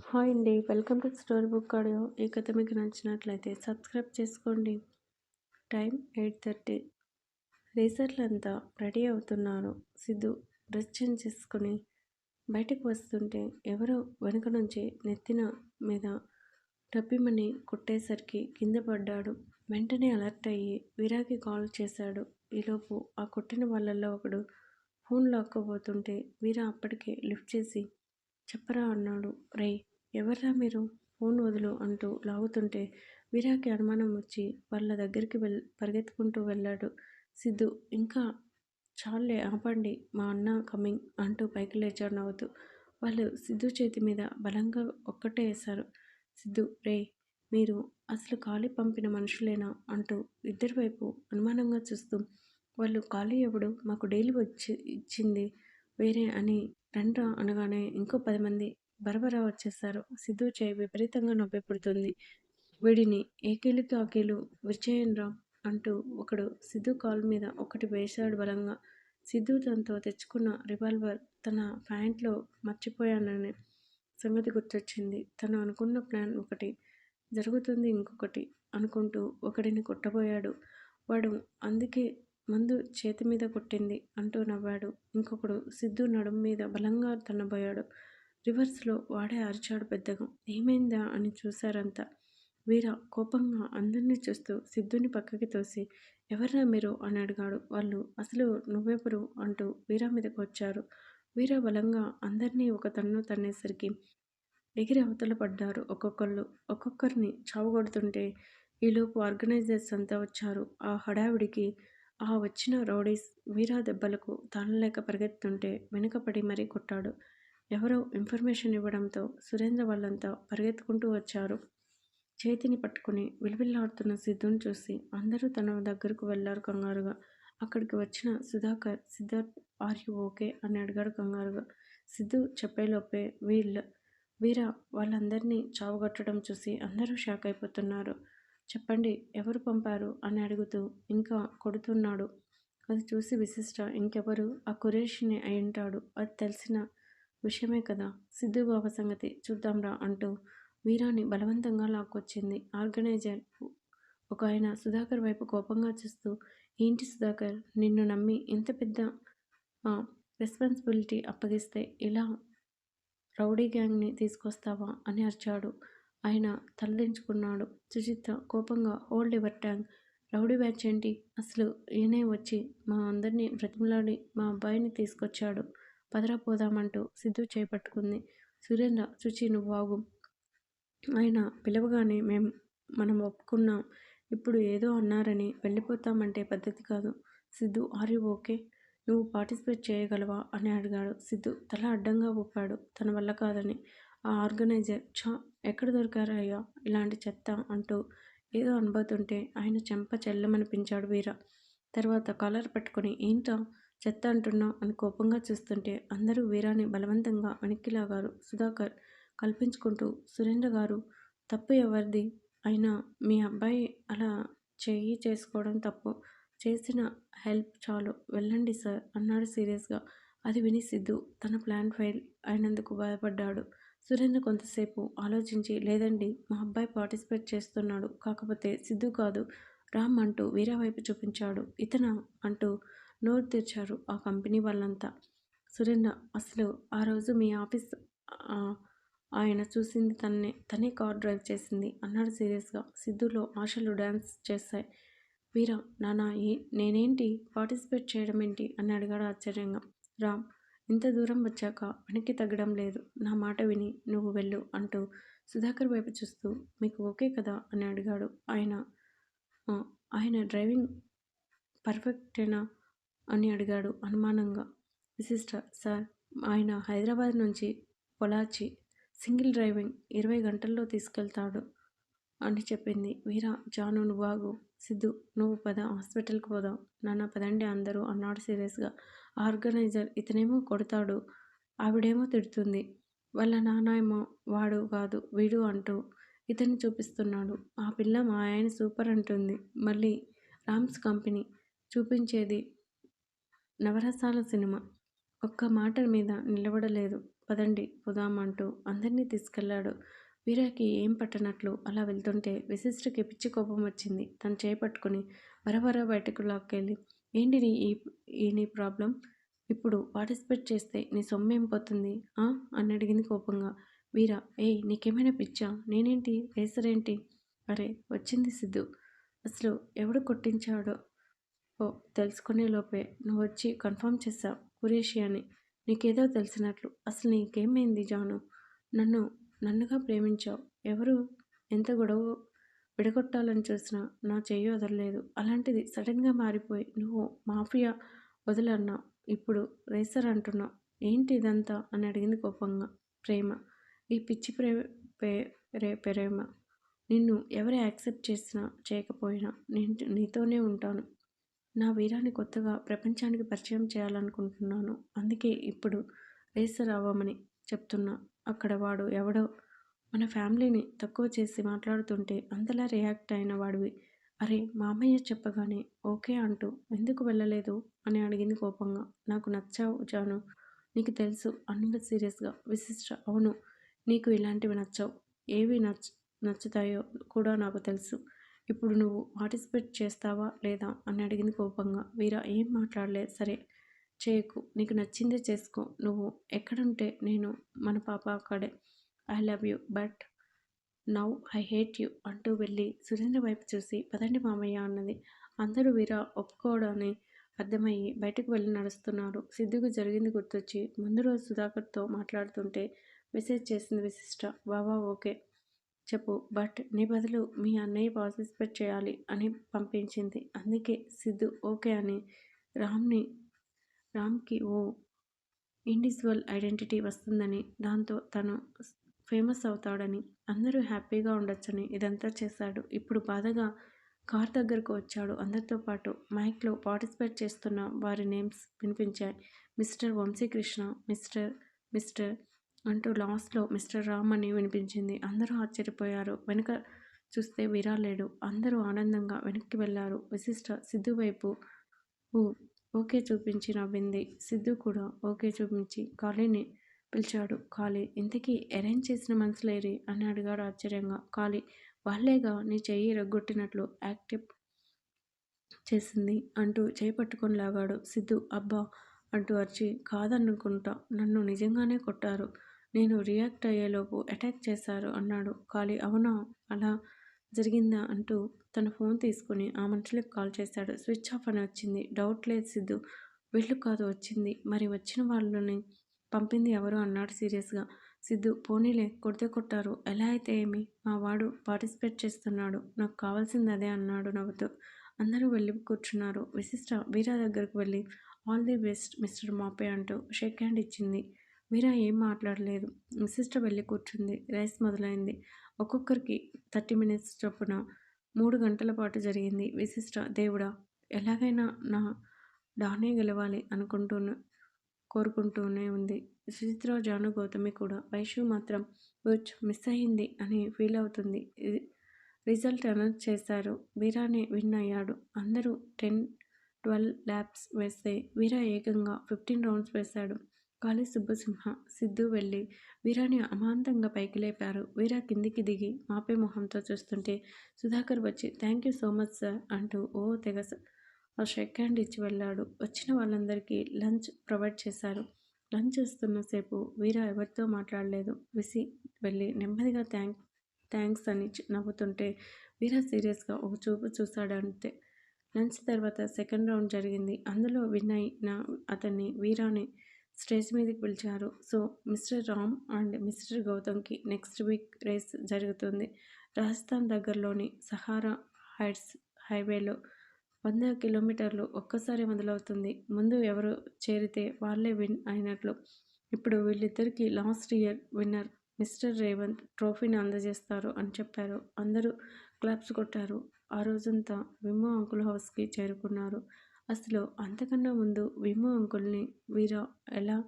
Hi అండి. Welcome to story book audio. ఈ కథ మీకు నచ్చినట్లయితే సబ్స్క్రైబ్ చేసుకోండి. Time eight thirty. రేసర్లు అంతా రెడీ అవుతున్నారు. సిద్ధు డ్రెస్ చేంజ్ చేసుకుని బయటకు వస్తుంటే ఎవరో వెనుక నుంచి నెత్తిన మీద డబ్బిమని కొట్టేసరికి కింద పడ్డాడు. వెంటనే అలర్ట్ అయ్యి వీరాకి కాల్ చేశాడు. ఈలోపు ఆ కొట్టిన వాళ్ళల్లో ఒకడు ఫోన్ లాక్కోబోతుంటే వీరా అప్పటికే లిఫ్ట్ చేసి చెప్పరా అన్నాడు. రే ఎవర్రా మీరు? ఫోన్ వదులు అంటూ లాగుతుంటే వీరాకి అనుమానం వచ్చి వాళ్ళ దగ్గరికి వెళ్ పరిగెత్తుకుంటూ వెళ్ళాడు సిద్ధు. ఇంకా చాలే ఆపండి మా అన్న కమింగ్ అంటూ పైకి లేచాడు నవ్వుతూ. వాళ్ళు సిద్ధు చేతి మీద బలంగా ఒక్కటే వేశారు. సిద్ధు రే మీరు అసలు ఖాళీ పంపిన మనుషులేనా? అంటూ ఇద్దరి వైపు అనుమానంగా చూస్తూ. వాళ్ళు ఖాళీ ఎవడు? మాకు డైలీ వచ్చి ఇచ్చింది వేరే అని రండ్రా అనగానే ఇంకో పది మంది బరబరా వచ్చేస్తారు. సిద్ధు చేయి విపరీతంగా నొప్పి పుడుతుంది. వీడిని ఏకీలుకి ఆకేలు విరిచేయండ్రా అంటూ ఒకడు సిద్ధు కాల్ మీద ఒకటి వేశాడు బలంగా. సిద్ధు తనతో తెచ్చుకున్న రివాల్వర్ తన ప్యాంట్లో మర్చిపోయాననే సంగతి గుర్తొచ్చింది. తను అనుకున్న ప్లాన్ ఒకటి జరుగుతుంది ఇంకొకటి అనుకుంటూ ఒకడిని కొట్టబోయాడు. వాడు అందుకే మందు చేతి మీద కొట్టింది అంటూ నవ్వాడు. ఇంకొకడు సిద్ధు నడుం మీద బలంగా తన్నబోయాడు. రివర్స్లో వాడే అరిచాడు పెద్దగా. ఏమైందా అని చూశారంతా. వీర కోపంగా అందరినీ చూస్తూ సిద్ధుని పక్కకి తోసి ఎవర్రా మీరు? అని అడిగాడు. వాళ్ళు అసలు నువ్వెవరు? అంటూ వీర మీదకి వచ్చారు. వీర బలంగా అందరినీ ఒక తన్ను తన్నేసరికి ఎగిరి అవతల పడ్డారు ఒక్కొక్కళ్ళు. ఒక్కొక్కరిని చావగొడుతుంటే ఈలోపు ఆర్గనైజర్స్ అంతా వచ్చారు. ఆ హడావిడికి ఆ వచ్చిన రౌడీస్ వీరా దెబ్బలకు తాళలేక పరిగెత్తుంటే వెనుకపడి మరీ కొట్టాడు. ఎవరో ఇన్ఫర్మేషన్ ఇవ్వడంతో సురేంద్ర వాళ్ళంతా పరిగెత్తుకుంటూ వచ్చారు. చేతిని పట్టుకుని విలువిల్లాడుతున్న సిద్ధుని చూసి అందరూ తన దగ్గరకు వెళ్ళారు కంగారుగా. అక్కడికి వచ్చిన Sudhakar Siddharth are you okay? అని అడిగాడు కంగారుగా. సిద్ధు చెప్పేలోపే వీళ్ళ వీర వాళ్ళందరినీ చావుగట్టడం చూసి అందరూ షాక్ అయిపోతున్నారు. చెప్పండి ఎవరు పంపారు? అని అడుగుతూ ఇంకా కొడుతున్నాడు. అది చూసి విశిష్ట ఇంకెవరు? ఆ కురేష్ని అయింటాడు అది తెలిసిన విషయమే కదా. సిద్ధుబాబు సంగతి చూద్దాంరా అంటూ వీరాని బలవంతంగా లాక్కొచ్చింది. ఆర్గనైజర్ ఒక ఆయన సుధాకర్ వైపు కోపంగా చూస్తూ ఏంటి సుధాకర్? నిన్ను నమ్మి ఇంత పెద్ద రెస్పాన్సిబిలిటీ అప్పగిస్తే ఇలా రౌడీ గ్యాంగ్ని తీసుకొస్తావా? అని అరిచాడు. ఆయన తలదించుకున్నాడు. సుచిత్ర కోపంగా old ever tank? Rowdy batch ఏంటి? అసలు ఈయనే వచ్చి మా అందరినీ బ్రతిమలాడి మా అబ్బాయిని తీసుకొచ్చాడు. పదరా పోదామంటూ సిద్ధు చేపట్టుకుంది. సురేంద్ర సుచి నువ్వు బాగు ఆయన పిలవగానే మేము మనం ఒప్పుకున్నాం. ఇప్పుడు ఏదో అన్నారని వెళ్ళిపోతామంటే పద్ధతి కాదు. Siddhu are you okay? నువ్వు పార్టిసిపేట్ చేయగలవా? అని అడిగాడు. సిద్ధు తల అడ్డంగా ఊపాడు. తన వల్ల కాదని. ఆ ఆర్గనైజర్ ఛా ఎక్కడ దొరికారయ్యా ఇలాంటి చెత్త అంటూ ఏదో అనుబోతుంటే ఆయన చెంప చెల్లమనిపించాడు వీర. తర్వాత కాలర్ పట్టుకొని ఏంటో? చెత్త అంటున్నావు అని కోపంగా చూస్తుంటే అందరూ వీరాని బలవంతంగా వెనక్కిలాగారు. సుధాకర్ కల్పించుకుంటూ సురేంద్ర గారు తప్పు ఎవరిది? అయినా మీ అబ్బాయి అలా చెయ్యి చేసుకోవడం తప్పు. చేసిన హెల్ప్ చాలు. వెళ్ళండి సార్ అన్నాడు సీరియస్గా. అది విని సిద్ధు తన ప్లాన్ ఫెయిల్ అయినందుకు భయపడ్డాడు. సురేంద్ర కొంతసేపు ఆలోచించి లేదండి మా అబ్బాయి పార్టిసిపేట్ చేస్తున్నాడు. కాకపోతే సిద్ధు కాదు. రామ్ అంటూ వీరా వైపు చూపించాడు. ఇతన అంటూ నోరు తెరిచారు ఆ కంపెనీ వాళ్ళంతా. సురేంద్ర అసలు ఆ రోజు మీ ఆఫీస్ ఆయన చూసింది తన్నే తనే కార్ డ్రైవ్ చేసింది అన్నాడు సీరియస్గా. సిద్ధులో ఆశలు డ్యాన్స్ చేస్తాయి. వీరా నానా ఏ నేనేంటి? పార్టిసిపేట్ చేయడం ఏంటి? అని అడిగాడు ఆశ్చర్యంగా. రామ్ ఇంత దూరం వచ్చాక వెనక్కి తగ్గడం లేదు. నా మాట విని నువ్వు వెళ్ళు అంటూ సుధాకర్ వైపు చూస్తూ మీకు ఓకే కదా? అని అడిగాడు. ఆయన ఆయన డ్రైవింగ్ పర్ఫెక్టేనా? అని అడిగాడు అనుమానంగా. విశిష్ట సార్ ఆయన హైదరాబాద్ నుంచి పొలాచి సింగిల్ డ్రైవింగ్ ఇరవై గంటల్లో తీసుకెళ్తాడు అని చెప్పింది. వీరా జాను నువ్వు బాగు సిద్ధు నువ్వు పద హాస్పిటల్కి పోదాం. నాన్న పదండి అందరూ అన్నాడు సీరియస్గా. ఆర్గనైజర్ ఇతనేమో కొడతాడు. ఆవిడేమో తిడుతుంది. వాళ్ళ నాన్న ఏమో వాడు కాదు వీడు అంటూ ఇతన్ని చూపిస్తున్నాడు. ఆ పిల్ల మా ఆయన సూపర్ అంటుంది. మళ్ళీ రామ్స్ కంపెనీ చూపించేది నవరసాల సినిమా. ఒక్క మాట మీద నిలబడలేదు. పదండి పోదామంటూ అందరినీ తీసుకెళ్ళాడు. వీరాకి ఏం పట్టనట్లు అలా వెళ్తుంటే విశిష్టకి పిచ్చి కోపం వచ్చింది. తను చేపట్టుకుని వరవర బయటకు లాక్కెళ్ళి ఏంటి నీ ఈ ఈ నీ ప్రాబ్లం? ఇప్పుడు పార్టిసిపేట్ చేస్తే నీ సొమ్మేం పోతుంది? ఆ? అని అడిగింది కోపంగా. వీరా ఏయ్ నీకేమైనా పిచ్చా? నేనేంటి? రేసరేంటి అరే వచ్చింది సిద్ధు. అసలు ఎవడు కొట్టించాడో? ఓ తెలుసుకునే లోపే. నువ్వు వచ్చి కన్ఫర్మ్ చేస్తా కురేషి అని. నీకేదో తెలిసినట్లు. అసలు నీకేమైంది జాను? నన్ను నన్నుగా ప్రేమించావు. ఎవరు? ఎంత గొడవ విడగొట్టాలని చూసినా నా చెయ్యి వదలలేదు. అలాంటిది సడన్గా మారిపోయి నువ్వు మాఫియా వదలన్నావు ఇప్పుడు రేసర్ అంటున్నావు ఏంటి ఇదంతా? అని అడిగింది కోపంగా ప్రేమ. ఈ పిచ్చి ప్రే ప్రేమ. నిన్ను ఎవరు యాక్సెప్ట్ చేసినా చేయకపోయినా నేను నీతోనే ఉంటాను. నా వీరాన్ని కొత్తగా ప్రపంచానికి పరిచయం చేయాలనుకుంటున్నాను. అందుకే ఇప్పుడు రేసర్ అవ్వమని చెప్తున్నా. అక్కడ వాడు ఎవడో మన ఫ్యామిలీని తక్కువ చేసి మాట్లాడుతుంటే అంతలా రియాక్ట్ అయిన వాడివి. అరే మామయ్య చెప్పగానే ఓకే అంటూ ఎందుకు వెళ్ళలేదు అని అడిగింది కోపంగా. నాకు నచ్చావు జాను నీకు తెలుసు అన్నది సీరియస్గా. విశిష్ట అవును నీకు ఇలాంటివి నచ్చావు. ఏవి నచ్చ నచ్చుతాయో కూడా నాకు తెలుసు. ఇప్పుడు నువ్వు పార్టిసిపేట్ చేస్తావా లేదా అని అడిగింది కోపంగా. వీరా ఏం మాట్లాడలేదు సరే చేయకు. నీకు నచ్చిందే చేసుకో. నువ్వు ఎక్కడుంటే నేను మన పాప అక్కడే I love you but now I hate you అంటూ వెళ్ళి సురేంద్ర వైపు చూసి పదండి మామయ్య అన్నది. అందరూ వీరా ఒప్పుకోవడాన్ని అర్థమయ్యి బయటకు వెళ్ళి నడుస్తున్నారు. సిద్ధుకు జరిగింది గుర్తొచ్చి ముందు రోజు సుధాకర్తో మాట్లాడుతుంటే మెసేజ్ చేసింది విశిష్ట. బాబా ఓకే చెప్పు బట్ నీ బదులు మీ అన్నయ్య పార్టిసిపేట్ చేయాలి అని పంపించింది. అందుకే సిద్ధు ఓకే అని రామ్ని రామ్కి ఓ ఇండివిజువల్ ఐడెంటిటీ వస్తుందని దాంతో తను ఫేమస్ అవుతాడని అందరూ హ్యాపీగా ఉండొచ్చని ఇదంతా చేశాడు. ఇప్పుడు బాధగా కార్ దగ్గరకు వచ్చాడు. అందరితో పాటు మైక్లో పార్టిసిపేట్ చేస్తున్న వారి నేమ్స్ వినిపించాయి. మిస్టర్ వంశీకృష్ణ మిస్టర్ మిస్టర్ అంటూ లాస్ట్లో మిస్టర్ రామ్ అని వినిపించింది. అందరూ ఆశ్చర్యపోయారు. వెనుక చూస్తే విరాలేడు అందరూ ఆనందంగా వెనక్కి వెళ్ళారు. విశిష్ట సిద్ధు వైపు ఓకే చూపించి నవ్వింది. సిద్ధు కూడా ఓకే చూపించి కాళీని పిలిచాడు. కాళీ ఇంతకీ అరేంజ్ చేసిన మనసులేరి అని అడిగాడు ఆశ్చర్యంగా. కాళీ వాళ్ళేగా నీ చెయ్యి రగ్గొట్టినట్లు యాక్టివ్ చేసింది? అంటూ చేయి పట్టుకొని లాగాడు. సిద్ధు అబ్బా! అంటూ అరిచి కాదనుకుంటా నన్ను నిజంగానే కొట్టారు. నేను రియాక్ట్ అయ్యేలోపు అటాక్ చేశారు అన్నాడు. కాళీ అవునా? అలా జరిగిందా? అంటూ తన ఫోన్ తీసుకుని ఆ మనుషులకు కాల్ చేశాడు. స్విచ్ ఆఫ్ అని వచ్చింది. డౌట్ లేదు సిద్ధు వీళ్ళు కాదు వచ్చింది. మరి వచ్చిన వాళ్ళని పంపింది ఎవరు అన్నాడు సీరియస్గా. సిద్ధు పోనీలే కొడితే కొట్టారు. ఎలా అయితే ఏమి? మా వాడు పార్టిసిపేట్ చేస్తున్నాడు. నాకు కావాల్సింది అదే అన్నాడు నవ్వుతూ. అందరూ వెళ్ళి కూర్చున్నారు. విశిష్ట వీరా దగ్గరకు వెళ్ళి ఆల్ ది బెస్ట్ మిస్టర్ మాపే అంటూ షేక్ హ్యాండ్ ఇచ్చింది. వీరా ఏం మాట్లాడలేదు. విశిష్ట వెళ్ళి కూర్చుంది. రైస్ మొదలైంది. ఒక్కొక్కరికి థర్టీ మినిట్స్ చొప్పున మూడు గంటల పాటు జరిగింది. విశిష్ట దేవుడా ఎలాగైనా నా డానే గెలవాలి అనుకుంటున్నా కోరుకుంటూనే ఉంది. సుచిత్ర జాను గౌతమి కూడా. వైషు మాత్రం బుచ్ మిస్ అయింది అని ఫీల్ అవుతుంది. రిజల్ట్ అనౌన్స్ చేశారు. వీరానే విన్ అయ్యాడు. అందరూ టెన్ ట్వెల్వ్ ల్యాబ్స్ వేస్తే వీరా ఏకంగా ఫిఫ్టీన్ రౌండ్స్ వేశాడు. కాళీ సుబ్బసింహ సిద్ధు వెళ్ళి వీరాని అమాంతంగా పైకి లేపారు. వీరా కిందికి దిగి మాపే మొహంతో చూస్తుంటే సుధాకర్ వచ్చి thank you so much sir అంటూ ఓ తెగ షేక్ హ్యాండ్ ఇచ్చి వెళ్ళాడు. వచ్చిన వాళ్ళందరికీ లంచ్ ప్రొవైడ్ చేశారు. లంచ్ సేపు వీరా ఎవరితో మాట్లాడలేదు. విసి వెళ్ళి నెమ్మదిగా థ్యాంక్ థ్యాంక్స్ అని నవ్వుతుంటే వీరా సీరియస్గా ఒక చూపు చూశాడంతే. లంచ్ తర్వాత సెకండ్ రౌండ్ జరిగింది. అందులో వినయ్ నా అతన్ని వీరాని స్టేజ్ మీదకి పిలిచారు. So mister Ram and mister గౌతమ్కి next week race జరుగుతుంది. రాజస్థాన్ దగ్గరలోని సహారా హైట్స్ హైవేలో వంద కిలోమీటర్లు ఒక్కసారి మొదలవుతుంది. ముందు ఎవరు చేరితే వాళ్ళే విన్ అయినట్లు. ఇప్పుడు వీళ్ళిద్దరికీ last year winner mister Revanth ట్రోఫీని అందజేస్తారు అని చెప్పారు. అందరూ క్లాప్స్ కొట్టారు. ఆ రోజంతా విమో అంకుల్ హౌస్కి చేరుకున్నారు. అసలు అంతకన్నా ముందు విమో అంకుల్ని వీరా ఎలా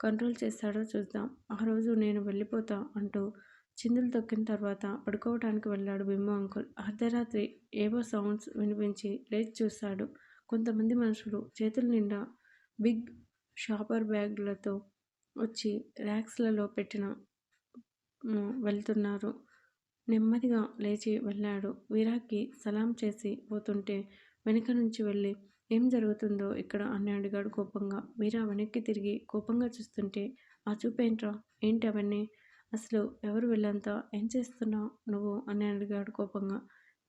కంట్రోల్ చేస్తాడో చూద్దాం. ఆ రోజు నేను వెళ్ళిపోతా అంటూ చిందులు తొక్కిన తర్వాత పడుకోవటానికి వెళ్ళాడు బిమ్మ అంకుల్. అర్ధరాత్రి ఏవో సౌండ్స్ వినిపించి లేచి చూశాడు కొంతమంది మనుషులు చేతుల నిండా బిగ్ షాపర్ బ్యాగ్లతో వచ్చి ర్యాక్స్లలో పెట్టిన వెళ్తున్నారు. నెమ్మదిగా లేచి వెళ్ళాడు. వీరాకి సలాం చేసి పోతుంటే వెనుక నుంచి వెళ్ళి ఏం జరుగుతుందో ఇక్కడ? అని అడిగాడు కోపంగా. వీరా వెనక్కి తిరిగి కోపంగా చూస్తుంటే ఆ చూపేంట్రా? ఏంటి అవన్నీ? అసలు ఎవరు వెళ్ళంతా? ఏం చేస్తున్నావు నువ్వు? అని అడిగాడు కోపంగా.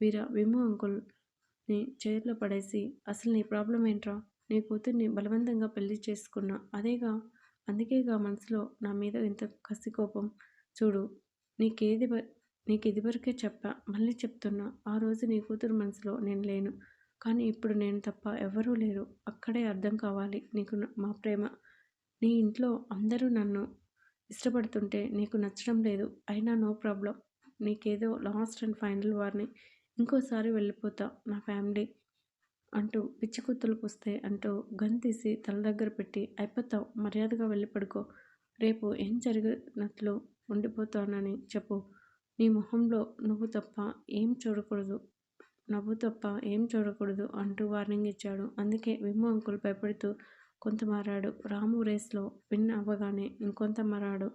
వీరా విమ్ము అంకుల్ని చైర్లో పడేసి అసలు నీ ప్రాబ్లం ఏంట్రా? నీ కూతుర్ని బలవంతంగా పెళ్ళి చేసుకున్నా. అదేగా? అందుకేగా మనసులో నా మీద ఇంత కసి కోపం? చూడు నీకేది వ- నీకు ఇదివరకే చెప్పా. మళ్ళీ చెప్తున్నా. ఆ రోజు నీ కూతురు మనసులో నేను లేను. కానీ ఇప్పుడు నేను తప్ప ఎవరూ లేరు. అక్కడే అర్థం కావాలి నీకు న- మా ప్రేమ. నీ ఇంట్లో అందరూ నన్ను ఇష్టపడుతుంటే నీకు నచ్చడం లేదు అయినా నో ప్రాబ్లం. నీకేదో లాస్ట్ అండ్ ఫైనల్ వార్ని ఇంకోసారి వెళ్ళిపోతా నా ఫ్యామిలీ అంటూ పిచ్చికూతులకు వస్తే అంటూ గన్ తీసి తల దగ్గర పెట్టి అయిపోతావు మర్యాదగా వెళ్ళి పడుకో రేపు ఏం జరిగినట్లు ఉండిపోతానని చెప్పు. నీ మొహంలో నువ్వు తప్ప ఏం చూడకూడదు. నవ్వు తప్ప ఏం చూడకూడదు అంటూ వార్నింగ్ ఇచ్చాడు. అందుకే విమ్ము అంకుల్ భయపడుతూ కొంత మారాడు. రాము రేస్లో విన్ అవ్వగానే ఇంకొంత మారాడు.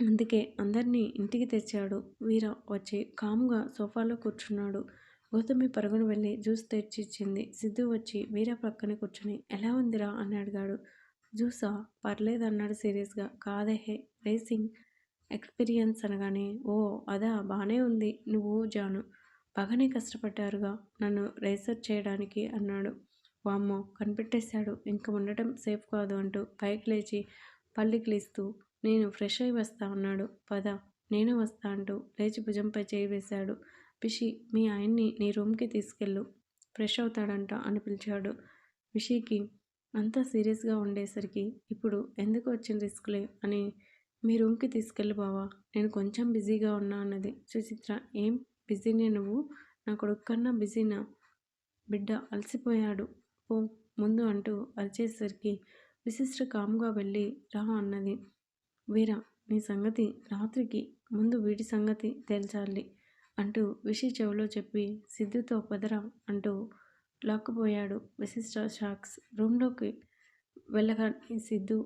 అందుకే అందరినీ ఇంటికి తెచ్చాడు. వీర వచ్చి కాముగా సోఫాలో కూర్చున్నాడు. గౌతమి పరుగున వెళ్ళి జ్యూస్ తెచ్చి ఇచ్చింది సిద్ధు వచ్చి వీర పక్కన కూర్చుని ఎలా ఉందిరా? అని అడిగాడు. జ్యూసా? పర్లేదు అన్నాడు సీరియస్గా కాదేహే రేసింగ్ ఎక్స్పీరియన్స్ అనగానే ఓ అదా బాగానే ఉంది. నువ్వు జాను బాగానే కష్టపడ్డారుగా. నన్ను రేసర్ చేయడానికి అన్నాడు. వామ్మో! కనిపెట్టేశాడు. ఇంక ఉండటం సేఫ్ కాదు అంటూ పైకి లేచి పల్లికిలిస్తూ నేను ఫ్రెష్ అయి వస్తా అన్నాడు. పద నేను వస్తా అంటూ లేచి భుజంపై చేయి వేశాడు. పిషి మీ ఆయన్ని నీ రూమ్కి తీసుకెళ్ళు. ఫ్రెష్ అవుతాడంట అని పిలిచాడు. విషికి అంతా సీరియస్గా ఉండేసరికి ఇప్పుడు ఎందుకు వచ్చిన రిస్క్లే అని మీ రూమ్కి తీసుకెళ్ళి బావా నేను కొంచెం బిజీగా ఉన్నా అన్నది. సుచిత్ర ఏం బిజీనే నువ్వు? నా కొడుకు కన్నా బిజీనా? బిడ్డ అలసిపోయాడు. పో ముందు అంటూ అరిచేసరికి విశిష్ట కామ్గా వెళ్ళి రా అన్నది. వీరా నీ సంగతి రాత్రికి ముందు వీటి సంగతి తేల్చాలి అంటూ విషి చెవిలో చెప్పి సిద్ధుతో పదరా అంటూ లాక్కుపోయాడు విశిష్ట షాక్స్. రూమ్లోకి వెళ్ళగానే సిద్ధు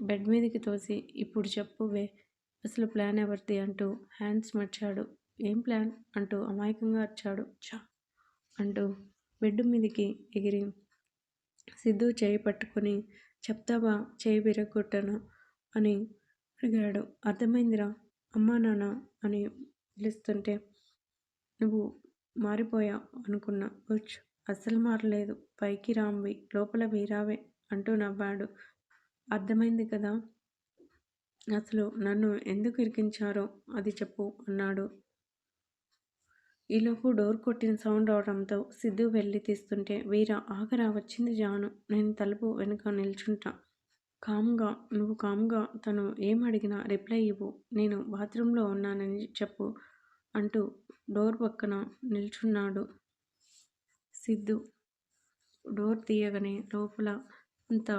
బెడ్ మీదకి తోసి ఇప్పుడు చెప్పువే అసలు ప్లాన్ ఎవరిది? అంటూ హ్యాండ్స్ మర్చాడు ఏం ప్లాన్? అంటూ అమాయకంగా అరిచాడు. చా అంటూ బెడ్ మీదకి ఎగిరి సిద్ధు చేయి పట్టుకొని చెప్తావా? చేయి విరగొట్టను అని అడిగాడు. అర్థమైందిరా. అమ్మా నాన్న అని పిలుస్తుంటే నువ్వు మారిపోయావు అనుకున్నా. ఉచ్ అస్సలు మారలేదు. పైకి రాంవి లోపల వీరావే అంటూ నవ్వాడు. అర్థమైంది కదా. అసలు నన్ను ఎందుకు ఇరికించారో అది చెప్పు అన్నాడు. ఈలోపు డోర్ కొట్టిన సౌండ్ అవడంతో సిద్ధు వెళ్ళి తీస్తుంటే వీర ఆగరా వచ్చింది జాను. నేను తలుపు వెనుక నిల్చుంటా. కామ్గా నువ్వు కామ్గా తను ఏం అడిగినా రిప్లై ఇవ్వు. నేను బాత్రూంలో ఉన్నానని చెప్పు అంటూ డోర్ పక్కన నిల్చున్నాడు సిద్ధు. డోర్ తీయగానే లోపల అంతా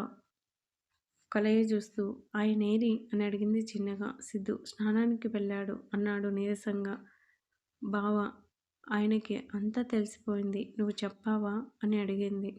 కలయ చూస్తూ ఆయనేరి అని అడిగింది చిన్నగా. సిద్ధు స్నానానికి వెళ్ళాడు అన్నాడు నీరసంగా. బావ ఆయనకి అంతా తెలిసిపోయింది. నువ్వు చెప్పావా? అని అడిగింది.